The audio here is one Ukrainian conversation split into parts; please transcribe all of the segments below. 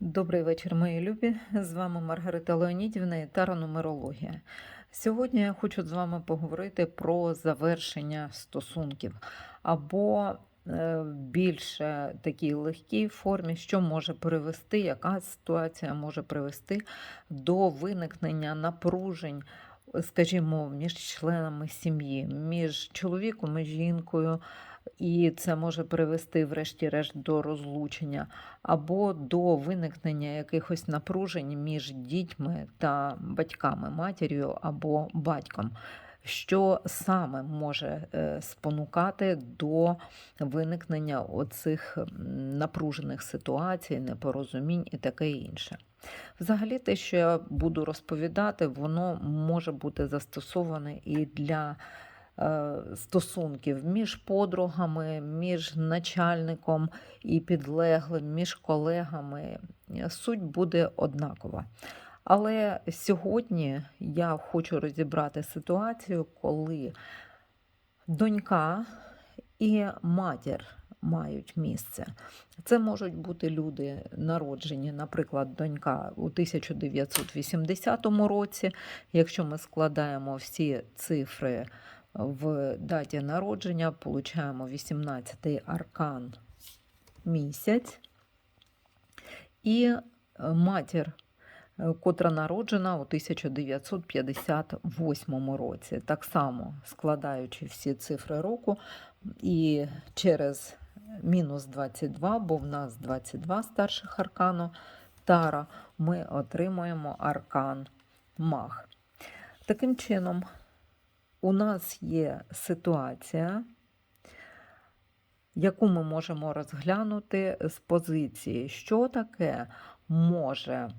Добрий вечір, мої любі. З вами Маргарита Леонідівна і таронумерологія. Сьогодні я хочу з вами поговорити про завершення стосунків або е, більше такій легкій формі, що може привести, яка ситуація може привести до виникнення напружень, скажімо, між членами сім'ї, між чоловіком і жінкою. І це може привести, врешті-решт, до розлучення або до виникнення якихось напружень між дітьми та батьками, матір'ю або батьком, що саме може е, спонукати до виникнення оцих напружених ситуацій, непорозумінь і таке інше. Взагалі, те, що я буду розповідати, воно може бути застосоване і для стосунків між подругами, між начальником і підлеглим, між колегами. Суть буде однакова. Але сьогодні я хочу розібрати ситуацію, коли донька і матір мають місце. Це можуть бути люди народжені, наприклад, донька у 1980 році. Якщо ми складаємо всі цифри в даті народження, получаємо 18-й аркан місяць. І е, матір, е, котра народжена у 1958 році, так само складаючи всі цифри року, і через мінус 22, бо в нас 22 старших аркану Тара, ми отримуємо аркан Маг. Таким чином, у нас є ситуація, яку ми можемо розглянути з позиції, що таке може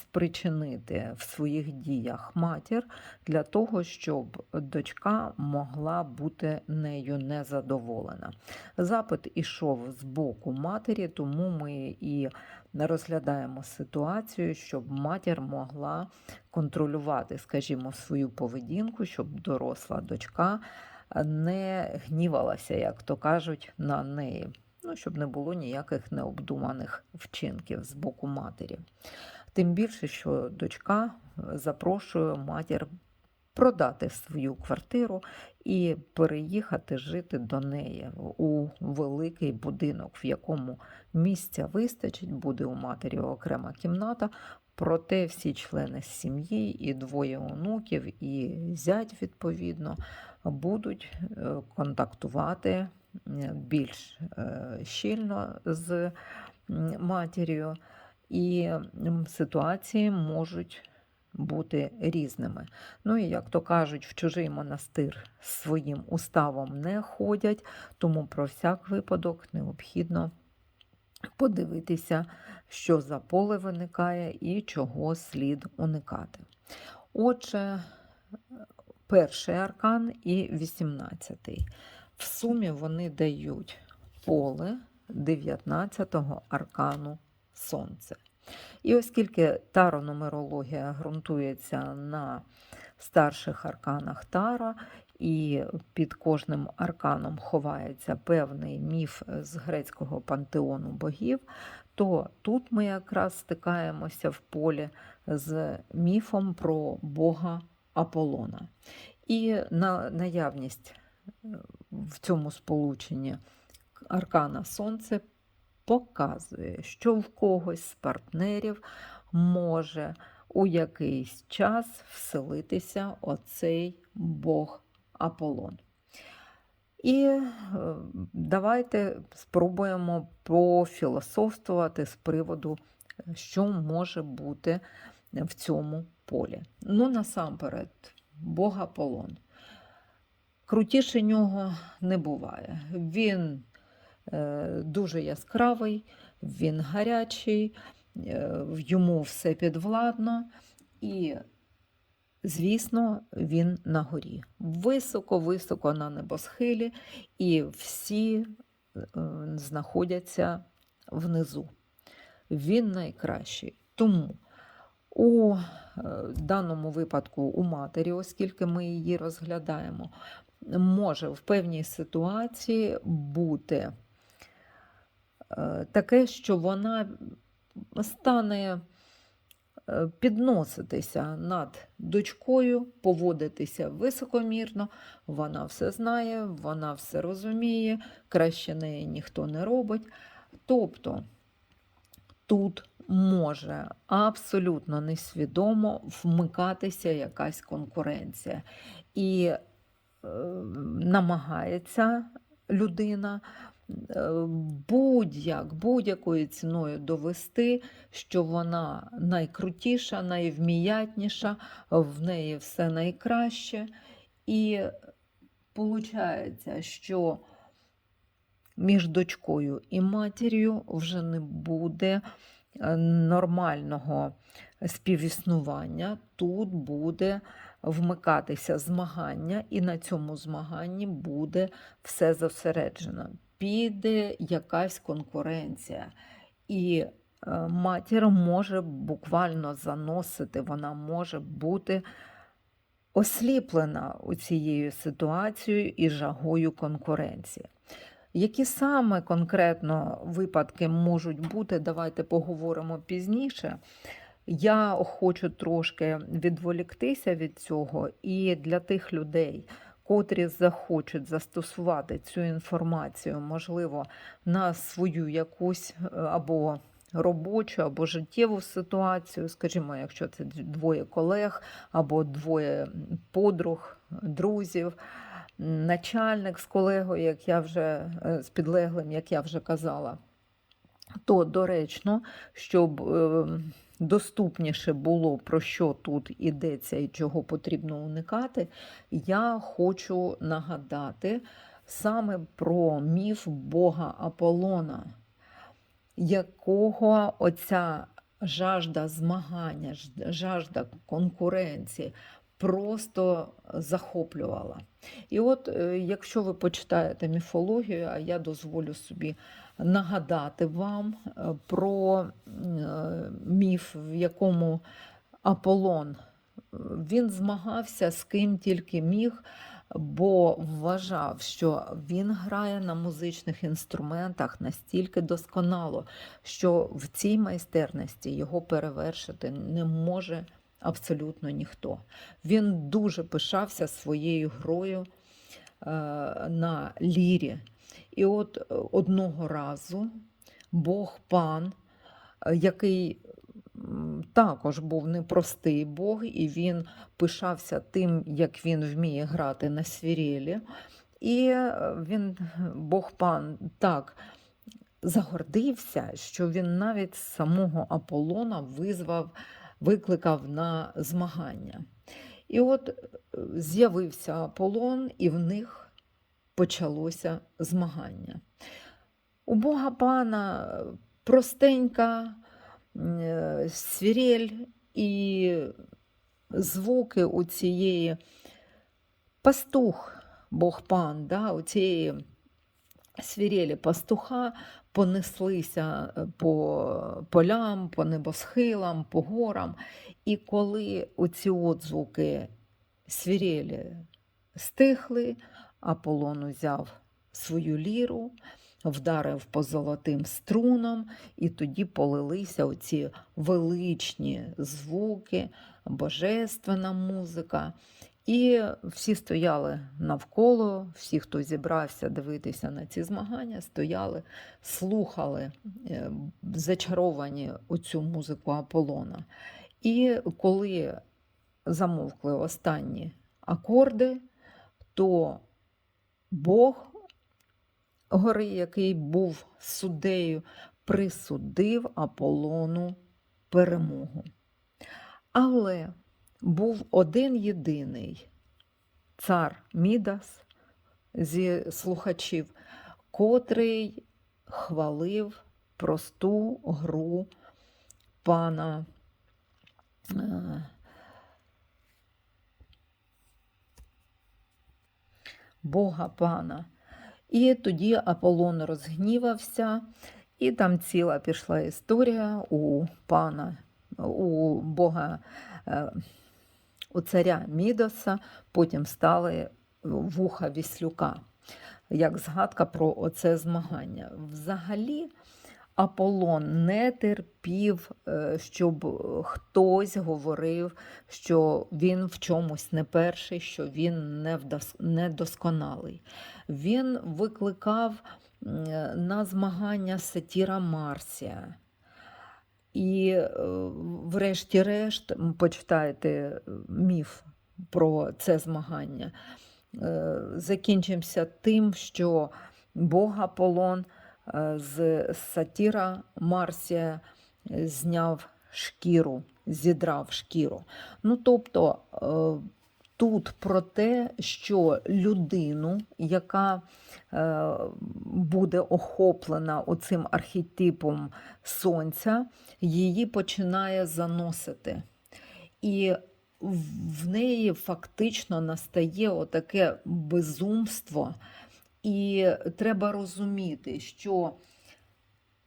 спричинити в своїх діях матір для того, щоб дочка могла бути нею незадоволена. Запит ішов з боку матері, тому ми і розглядаємо ситуацію, щоб матір могла контролювати, скажімо, свою поведінку, щоб доросла дочка не гнівалася, як то кажуть, на неї. Ну, щоб не було ніяких необдуманих вчинків з боку матері. Тим більше, що дочка запрошує матір продати свою квартиру і переїхати жити до неї у великий будинок, в якому місця вистачить, буде у матері окрема кімната. Проте всі члени сім'ї, і двоє онуків, і зять, відповідно, будуть е, контактувати е, більш е, щільно з матір'ю, і ситуації можуть бути різними. Ну і як то кажуть, в чужий монастир своїм уставом не ходять, тому про всяк випадок необхідно подивитися, що за поле виникає і чого слід уникати. Отже, перший аркан і вісімнадцятий. В сумі вони дають поле 19-го аркану Сонце. І оскільки таро-нумерологія ґрунтується на старших арканах Тара, і під кожним арканом ховається певний міф з грецького пантеону богів, то тут ми якраз стикаємося в полі з міфом про Бога Аполлона. І на наявність е, в цьому сполученні аркана Сонце показує, що в когось з партнерів може у якийсь час вселитися оцей Бог Аполлон. І е, давайте спробуємо пофілософствувати з приводу, що може бути в цьому полі. Ну, насамперед, Бог Аполлон. Крутіше нього не буває. Він дуже яскравий, він гарячий, е, йому все підвладно, і, звісно, він на горі. Високо-високо на небосхилі, і всі е, знаходяться внизу. Він найкращий. Тому у е, даному випадку у матері, оскільки ми її розглядаємо, може в певній ситуації бути е, таке, що вона стане е, підноситися над дочкою, поводитися високомірно, вона все знає, вона все розуміє, краще неї ніхто не робить. Тобто тут може абсолютно несвідомо вмикатися якась конкуренція. І е, намагається людина е, будь-як, будь-якою ціною довести, що вона найкрутіша, найвміятніша, в неї все найкраще. І виходить, що між дочкою і матір'ю вже не буде е, нормального співіснування. Тут буде вмикатися змагання, і на цьому змаганні буде все зосереджено. Піде якась конкуренція. І е, матір може буквально заносити, вона може бути осліплена у цією ситуацією і жагою конкуренції. Які саме конкретно випадки можуть бути, давайте поговоримо пізніше. Я хочу трошки відволіктися від цього, і для тих людей, котрі захочуть застосувати цю інформацію, можливо, на свою якусь е, або робочу, або життєву ситуацію, скажімо, якщо це двоє колег або двоє подруг, друзів. Начальник з колегою, як я вже е, з підлеглим, як я вже казала, то доречно, щоб е, доступніше було, про що тут ідеться і чого потрібно уникати, я хочу нагадати саме про міф Бога Аполлона, якого оця жажда змагання, жажда конкуренції просто захоплювала. І от, е, якщо ви почитаєте міфологію, а я дозволю собі нагадати вам е, про е, міф, в якому Аполлон він змагався з ким тільки міг, бо вважав, що він грає на музичних інструментах настільки досконало, що в цій майстерності його перевершити не може абсолютно ніхто. Він дуже пишався своєю грою е, на лірі. І от е, одного разу Бог пан, е, який також був непростий Бог, і він пишався тим, як він вміє грати на свірелі. І він, Бог пан, так загордився, що він навіть самого Аполлона визвав викликав на змагання. І от е, з'явився Аполлон, і в них почалося змагання. У Бога пана простенька е, свірель і звуки у цієї пастух, Бог пан, да, у цієї свірелі пастуха понеслися е, по полям, по небосхилам, по горам. І коли оці отзвуки свірелі стихли, Аполлон узяв свою ліру, вдарив по золотим струнам, і тоді полилися оці величні звуки, божественна музика. І всі стояли навколо, всі, хто зібрався дивитися на ці змагання, стояли, слухали, е, зачаровані оцю музику Аполлона. І коли замовкли останні акорди, то Бог гори, який був суддею, присудив Аполлону перемогу. Але був один єдиний цар Мідас зі слухачів, котрий хвалив просту гру пана. Бога пана. І тоді Аполлон розгнівався, і там ціла пішла історія у пана, у Бога е, у царя Мідоса, потім стали вуха Віслюка, як згадка про оце змагання. Взагалі, Аполлон не терпів, е, щоб е, хтось говорив, що він в чомусь не перший, що він недосконалий. Він викликав е, на змагання сатіра Марсія. І, врешті-решт, почитайте міф про це змагання. Закінчимося тим, що Бог Аполлон з сатіра Марсія е, зняв шкіру, зідрав шкіру. Ну, тобто е, тут про те, що людину, яка е, буде охоплена оцим архетипом сонця, її починає заносити. І в неї фактично настає отаке безумство, і треба розуміти, що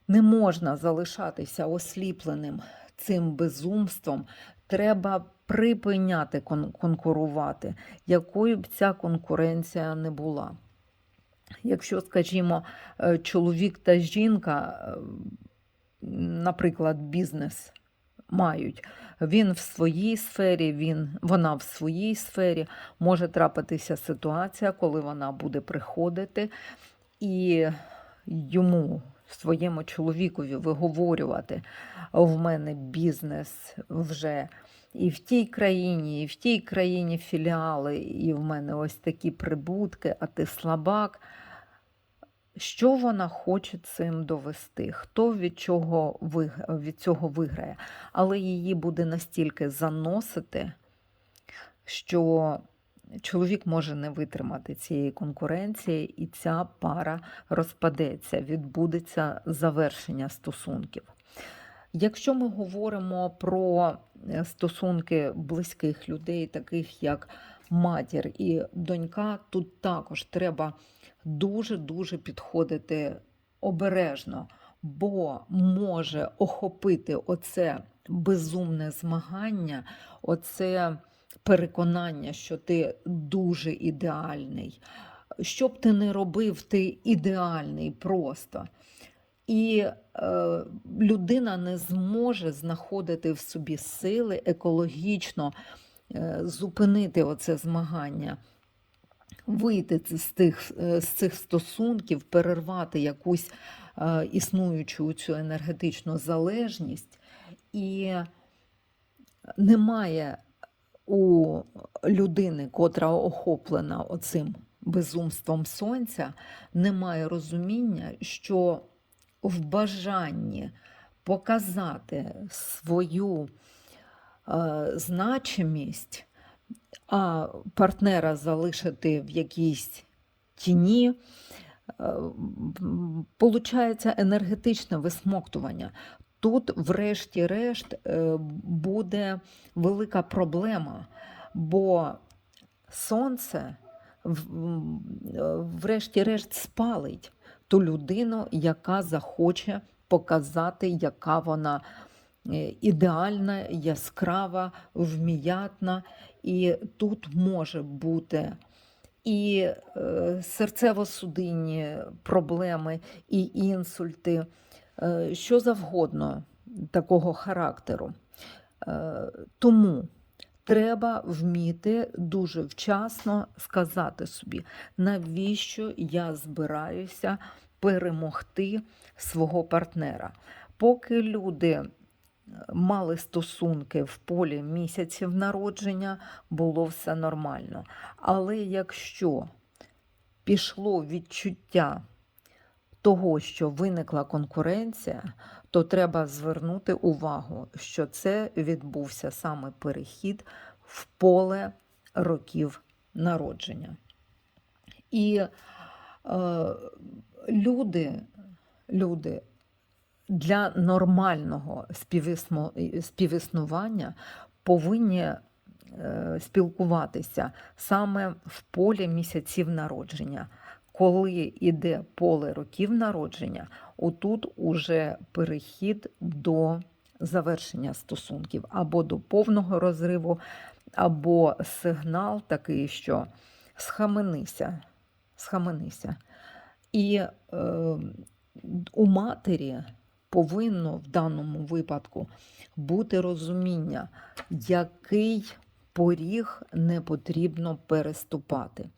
не можна залишатися осліпленим цим безумством. Треба припиняти кон- конкурувати, якою б ця конкуренція не була. Якщо, скажімо, е, чоловік та жінка, е, наприклад, бізнес мають, він в своїй сфері, він, вона в своїй сфері, може трапитися ситуація, коли вона буде приходити. І йому, своєму чоловікові, виговорювати, в мене бізнес вже і в тій країні, і в тій країні філіали, і в мене ось такі прибутки, а ти слабак. Що вона хоче цим довести? Хто від, чого від цього виграє? Але її буде настільки заносити, що чоловік може не витримати цієї конкуренції, і ця пара розпадеться, відбудеться завершення стосунків. Якщо ми говоримо про е, стосунки близьких людей, таких як матір і донька, тут також треба дуже-дуже підходити обережно, бо може охопити оце безумне змагання, оце переконання, що ти дуже ідеальний. Що б ти не робив, ти ідеальний просто. І е, людина не зможе знаходити в собі сили екологічно е, зупинити оце змагання, вийти з тих, е, з цих стосунків, перервати якусь е, існуючу цю енергетичну залежність. І немає у людини, котра охоплена оцим безумством сонця, немає розуміння, що в бажанні показати свою е, значимість, а партнера залишити в якійсь тіні, е, получається енергетичне висмоктування. Тут, врешті-решт, е, буде велика проблема, бо сонце, е, врешті-решт, спалить ту людину, яка захоче показати, яка вона ідеальна, яскрава, вміятна. І тут може бути і е, серцево-судинні проблеми, і інсульти, е, що завгодно такого характеру. Е, Тому треба вміти дуже вчасно сказати собі, навіщо я збираюся перемогти свого партнера. Поки люди мали стосунки в полі місяців народження, було все нормально. Але якщо пішло відчуття того, що виникла конкуренція, то треба звернути увагу, що це відбувся саме перехід в поле років народження. І е, люди, люди для нормального співіснування повинні е, спілкуватися саме в полі місяців народження. Коли йде поле років народження, отут уже перехід до завершення стосунків або до повного розриву, або сигнал такий, що схаменися, схаменися. І е, у матері повинно в даному випадку бути розуміння, який поріг не потрібно переступати, е,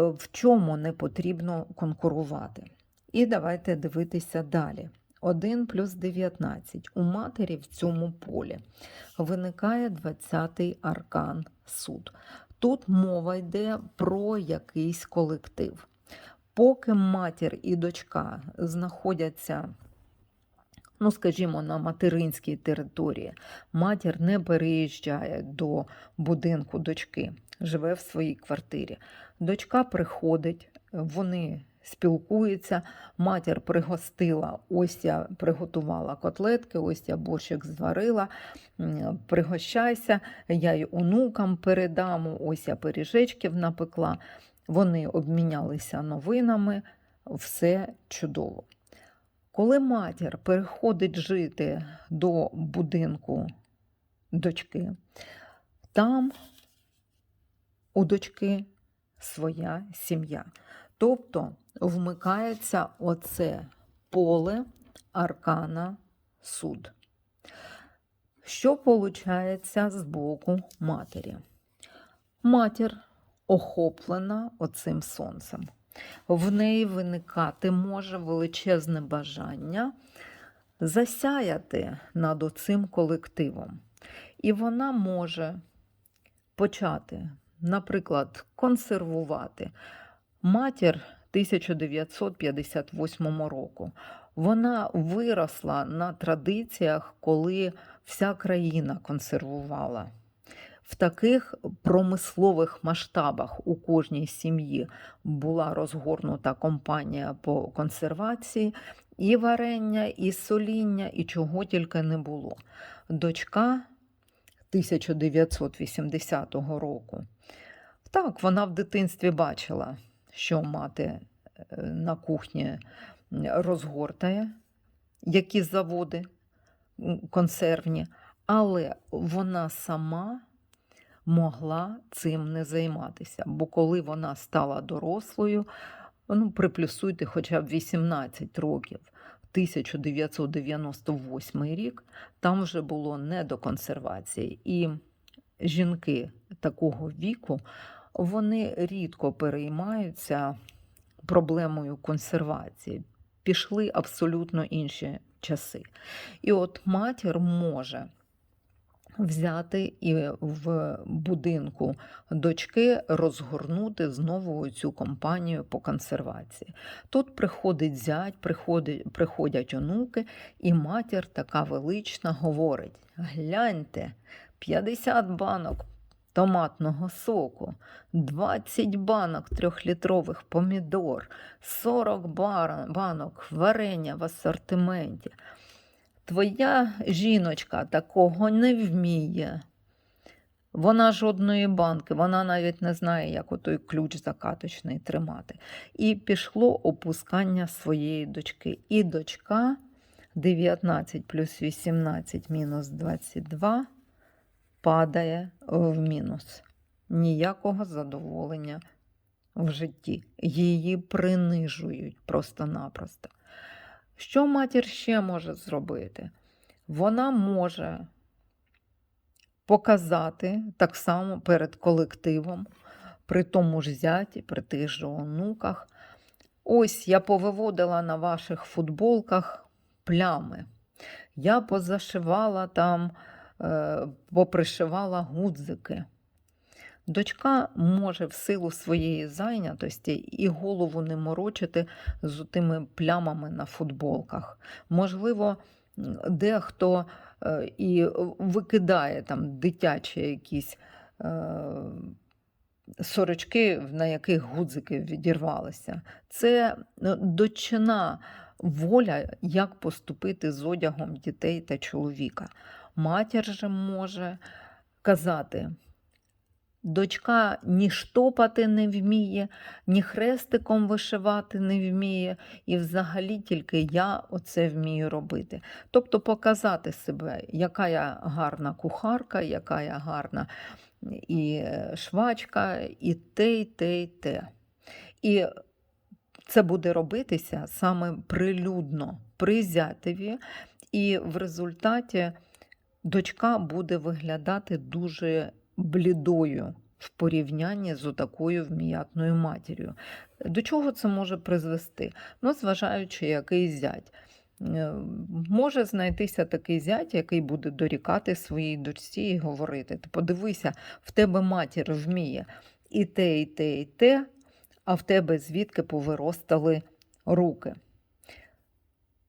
в чому не потрібно конкурувати. І давайте дивитися далі. 1 плюс 19. У матері в цьому полі виникає 20-й аркан суд. Тут мова йде про якийсь колектив. Поки матір і дочка знаходяться, ну, скажімо, на материнській території, матір не переїжджає до будинку дочки, живе в своїй квартирі. Дочка приходить, вони спілкуються. Матір пригостила, ось я приготувала котлетки, ось я борщик зварила. Пригощайся, я й онукам передам, ось я пиріжечків напекла. Вони обмінялися новинами, все чудово. Коли матір переходить жити до будинку дочки, там у дочки своя сім'я. Тобто вмикається оце поле аркана суд. Що виходить з боку матері? Матір охоплена оцим сонцем. В неї виникати може величезне бажання засяяти над оцим колективом. І вона може почати, наприклад, консервувати. Матір 1958 року. Вона виросла на традиціях, коли вся країна консервувала. В таких промислових масштабах у кожній сім'ї була розгорнута компанія по консервації, і варення, і соління, і чого тільки не було. Дочка 1980 року. Так, вона в дитинстві бачила, що мати е, на кухні розгортає, які заводи консервні, але вона сама могла цим не займатися. Бо коли вона стала дорослою, ну, приплюсуйте хоча б 18 років. 1998 рік там вже було не до консервації. І жінки такого віку вони рідко переймаються проблемою консервації. Пішли абсолютно інші часи. І от матір може взяти і в будинку дочки розгорнути знову цю компанію по консервації. Тут приходить зять, приходить, приходять онуки, і матір така велична говорить: гляньте, 50 банок томатного соку, 20 банок трьохлітрових помідор, 40 банок варення в асортименті. Твоя жіночка такого не вміє. Вона жодної банки, вона навіть не знає, як отой ключ закаточний тримати. І пішло опускання своєї дочки. І дочка 19 плюс 18 мінус 22 падає в мінус. Ніякого задоволення в житті. Її принижують просто-напросто. Що матір ще може зробити? Вона може показати так само перед колективом, при тому ж зяті, при тих же онуках. Ось я повиводила на ваших футболках плями. Я позашивала там, е, попришивала гудзики. Дочка може в силу своєї зайнятості і голову не морочити з тими плямами на футболках. Можливо, дехто е, і викидає там дитячі якісь е, сорочки, на яких гудзики відірвалися. Це е, дочина воля, як поступити з одягом дітей та чоловіка. Матір же може казати. Дочка ні штопати не вміє, ні хрестиком вишивати не вміє, і взагалі тільки я оце вмію робити. Тобто показати себе, яка я гарна кухарка, яка я гарна і е, швачка, і те, і те, і те. І це буде робитися саме прилюдно при зятеві, і в результаті дочка буде виглядати дуже блідою в порівнянні з отакою вміятною матір'ю. До чого це може призвести? Ну, зважаючи, який зять. Е, Може знайтися такий зять, який буде дорікати своїй дочці і говорити: Ти подивися, в тебе матір вміє і те, і те, і те, а в тебе звідки повиростали руки.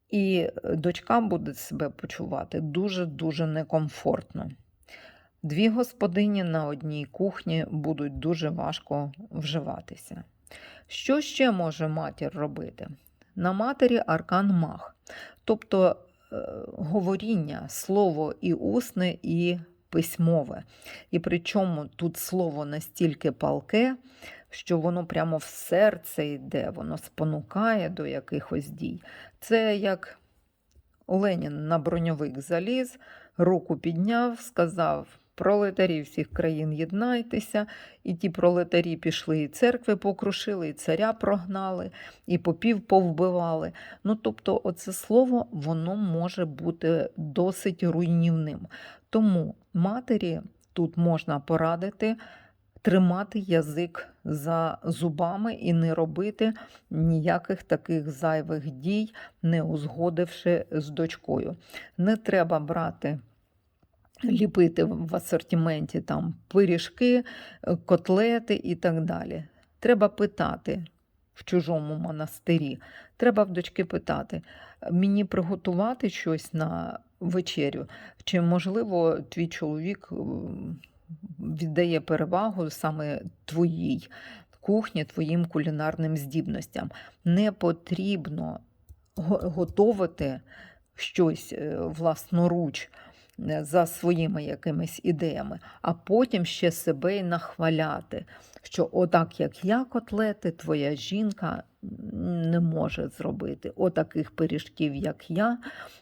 І е, дочка буде себе почувати дуже-дуже некомфортно. Дві господині на одній кухні будуть дуже важко вживатися. Що ще може матір робити? На матері аркан мах, тобто е, говоріння, слово і усне, і письмове. І причому тут слово настільки палке, що воно прямо в серце йде, воно спонукає до якихось дій. Це як Ленін на броньовик заліз, руку підняв, сказав. Пролетарі всіх країн єднайтеся, і ті пролетарі пішли, і церкви покрушили, і царя прогнали, і попів повбивали. Ну, тобто, оце слово воно може бути досить руйнівним. Тому матері тут можна порадити тримати язик за зубами і не робити ніяких таких зайвих дій, не узгодивши з дочкою. Не треба брати. Ліпити в асортименті там пиріжки, е, котлети і так далі. Треба питати в чужому монастирі. Треба в дочки питати, мені приготувати щось на вечерю, чи, можливо, твій чоловік віддає перевагу саме твоїй кухні, твоїм кулінарним здібностям. Не потрібно готувати щось е, власноруч е, за своїми якимись ідеями, а потім ще себе й нахваляти, що отак, як я котлети, твоя жінка не може зробити. Отаких пиріжків, як я,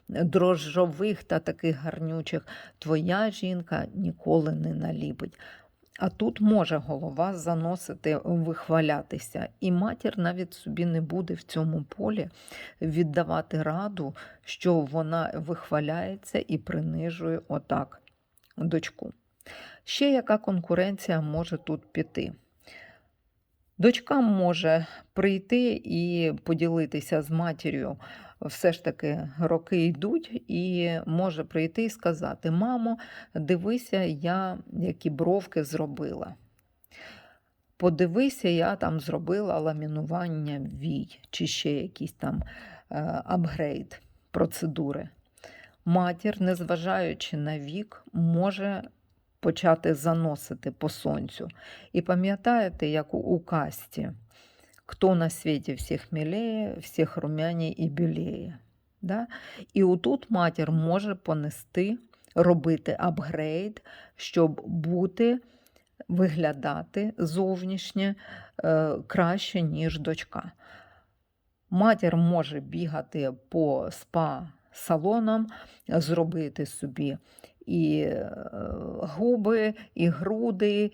дрожжових та таких гарнючих, твоя жінка ніколи не наліпить. А тут може голова заносити, вихвалятися, і матір навіть собі не буде в цьому полі віддавати раду, що вона вихваляється і принижує отак дочку. Ще яка конкуренція може тут піти? Дочка може прийти і поділитися з матір'ю. Все ж таки роки йдуть, і може прийти і сказати: Мамо, дивися, я які бровки зробила. Подивися, я там зробила ламінування вій, чи ще якийсь там е, апгрейд процедури. Матір, незважаючи на вік, може почати заносити по сонцю. І пам'ятаєте, як у касті, хто на світі всіх міліє, всіх румяні і біліє. Да? І отут матір може понести, робити апгрейд, щоб бути, виглядати зовнішнє е, краще, ніж дочка. Матір може бігати по спа-салонам, зробити собі і е, губи, і груди,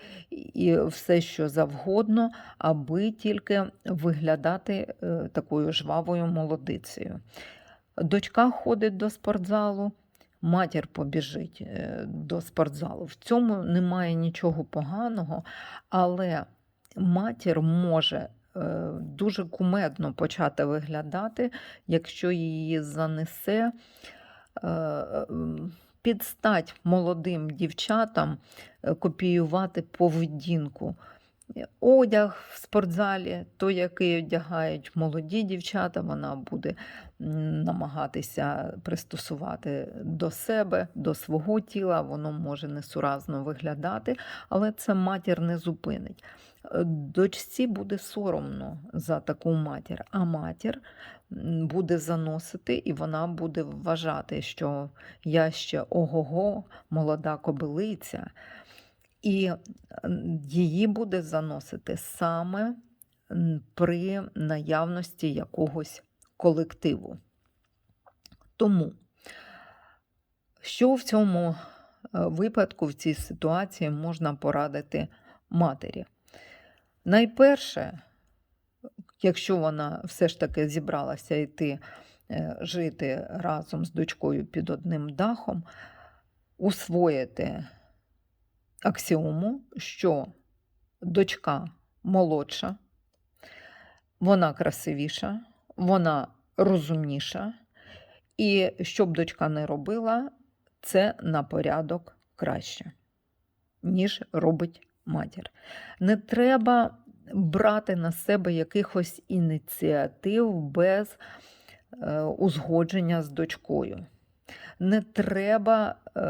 і все, що завгодно, аби тільки виглядати е, такою жвавою молодицею. Дочка ходить до спортзалу, матір побіжить е, до спортзалу. В цьому немає нічого поганого, але матір може дуже кумедно почати виглядати, якщо її занесе. Підстать молодим дівчатам е, копіювати поведінку. Е, Одяг в спортзалі, той, який одягають молоді дівчата, вона буде намагатися пристосувати до себе, до свого тіла, воно може несуразно виглядати, але це матір не зупинить. Е, Дочці буде соромно за таку матір, а матір буде заносити, і вона буде вважати, що я ще ого-го, молода кобилиця. І її буде заносити саме при наявності якогось колективу. Тому, що в цьому е, випадку, в цій ситуації можна порадити матері? Найперше, якщо вона все ж таки зібралася йти е, жити разом з дочкою під одним дахом, усвоїти аксіому, що дочка молодша, вона красивіша, вона розумніша, і що б дочка не робила, це на порядок краще, ніж робить матір. Не треба брати на себе якихось ініціатив без е, узгодження з дочкою. Не треба е,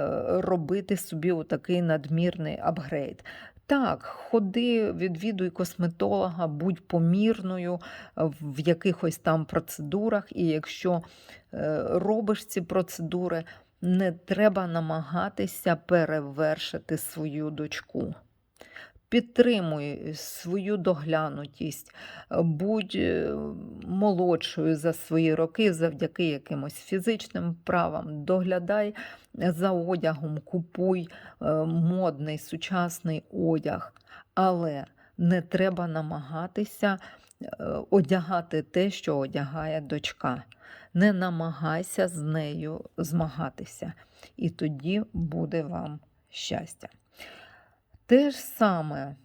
робити собі отакий надмірний апгрейд. Так, ходи, відвідуй косметолога, будь помірною е, в якихось там процедурах, і якщо робиш ці процедури, не треба намагатися перевершити свою дочку. Підтримуй свою доглянутість, е, будь е, молодшою за свої роки завдяки якимось фізичним правам. Доглядай за одягом, купуй е, модний сучасний одяг, але не треба намагатися е, одягати те, що одягає дочка. Не намагайся з нею змагатися, і тоді буде вам щастя. Те ж саме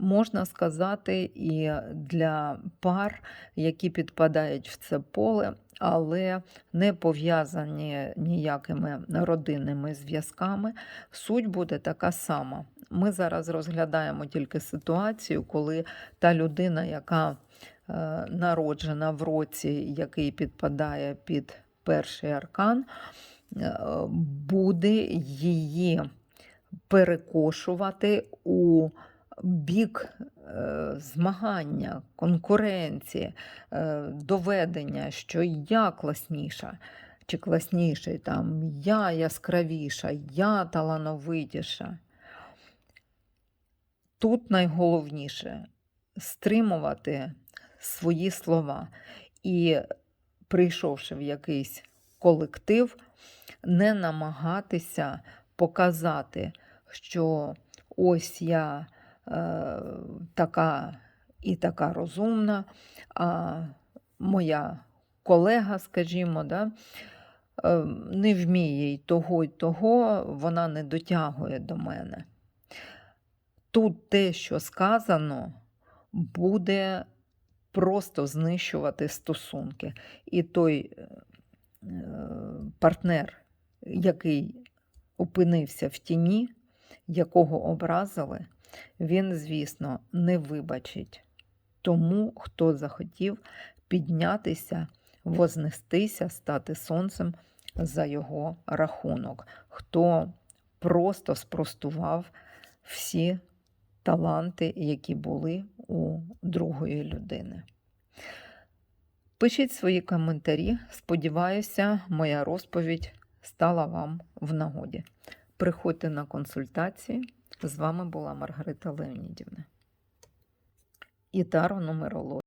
можна сказати і для пар, які підпадають в це поле, але не пов'язані ніякими родинними зв'язками. Суть буде така сама. Ми зараз розглядаємо тільки ситуацію, коли та людина, яка е, народжена в році, який підпадає під перший аркан, е, буде її перекошувати у бік е, змагання, конкуренції, е, доведення, що я класніша чи класніший, там, я яскравіша, я талановитіша. Тут найголовніше стримувати свої слова і, прийшовши в якийсь колектив, не намагатися показати, що ось я е, така і така розумна, а моя колега, скажімо, да, е, не вміє й того й того, вона не дотягує до мене. Тут те, що сказано, буде просто знищувати стосунки. І той е, партнер, який опинився в тіні, якого образили, він, звісно, не вибачить тому, хто захотів піднятися, вознестися, стати сонцем за його рахунок, хто просто спростував всі таланти, які були у другої людини. Пишіть свої коментарі. Сподіваюся, моя розповідь стала вам в нагоді. Приходьте на консультації. З вами була Маргарита Леонідівна. І таро нумерологія.